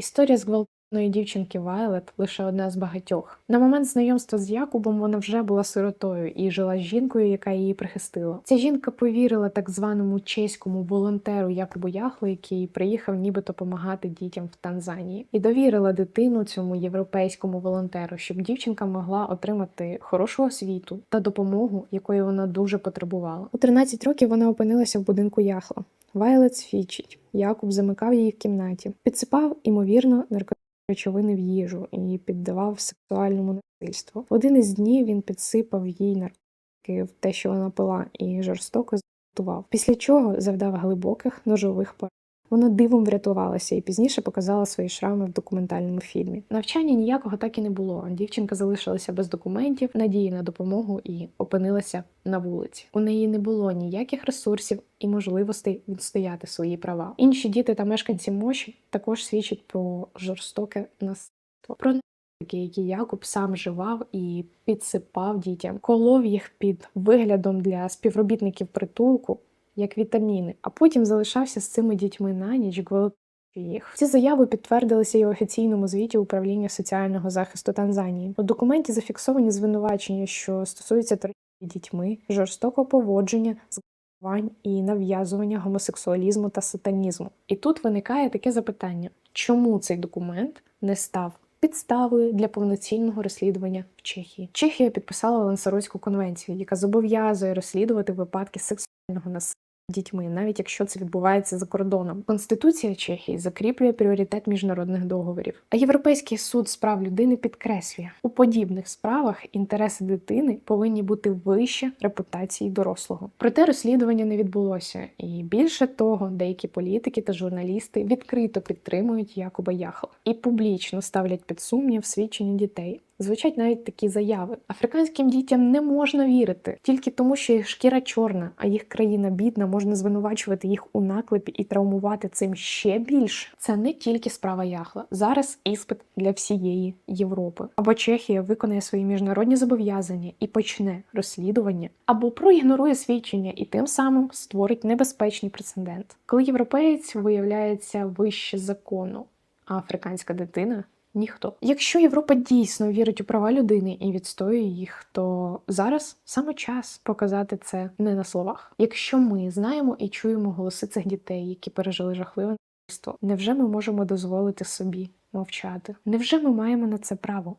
Історія зґвалтованої дівчинки Вайлет лише одна з багатьох. На момент знайомства з Якубом вона вже була сиротою і жила з жінкою, яка її прихистила. Ця жінка повірила так званому чеському волонтеру Якубу Яхлу, який приїхав нібито допомагати дітям в Танзанії, і довірила дитину цьому європейському волонтеру, щоб дівчинка могла отримати хорошу освіту та допомогу, якої вона дуже потребувала. У 13 років вона опинилася в будинку Яхла. Вайлет свідчить, Якуб замикав її в кімнаті, підсипав, імовірно, речовини в їжу і піддавав сексуальному насильству. В один із днів він підсипав їй наркотики в те, що вона пила, і жорстоко зґвалтував. Після чого завдав глибоких ножових поранень. Вона дивом врятувалася і пізніше показала свої шрами в документальному фільмі. Навчання ніякого так і не було. Дівчинка залишилася без документів, надії на допомогу і опинилася на вулиці. У неї не було ніяких ресурсів і можливостей відстояти свої права. Інші діти та мешканці Моші також свідчать про жорстоке насильство. Про які Якуб сам живав і підсипав дітям, колов їх під виглядом для співробітників притулку як вітаміни, а потім залишався з цими дітьми на ніч, гвалтуючи їх. Ці заяви підтвердилися і в офіційному звіті управління соціального захисту Танзанії. У документі зафіксовані звинувачення, що стосуються торгівлі дітьми, жорстокого поводження, зґвалтувань і нав'язування гомосексуалізму та сатанізму. І тут виникає таке запитання: чому цей документ не став підставою для повноцінного розслідування в Чехії? Чехія підписала Лансаротську конвенцію, яка зобов'язує розслідувати випадки сексуального насильства дітьми, навіть якщо це відбувається за кордоном. Конституція Чехії закріплює пріоритет міжнародних договорів. А Європейський суд з прав людини підкреслює, у подібних справах інтереси дитини повинні бути вище репутації дорослого. Проте розслідування не відбулося, і більше того, деякі політики та журналісти відкрито підтримують Якуба Яхла і публічно ставлять під сумнів свідчення дітей. Звучать навіть такі заяви. Африканським дітям не можна вірити тільки тому, що їх шкіра чорна, а їх країна бідна, можна звинувачувати їх у наклепі і травмувати цим ще більше. Це не тільки справа Яхла. Зараз іспит для всієї Європи. Або Чехія виконає свої міжнародні зобов'язання і почне розслідування, або проігнорує свідчення і тим самим створить небезпечний прецедент, коли європеєць виявляється вище закону, а африканська дитина ніхто. Якщо Європа дійсно вірить у права людини і відстоює їх, то зараз саме час показати це не на словах. Якщо ми знаємо і чуємо голоси цих дітей, які пережили жахливе насильство, невже ми можемо дозволити собі мовчати? Невже ми маємо на це право?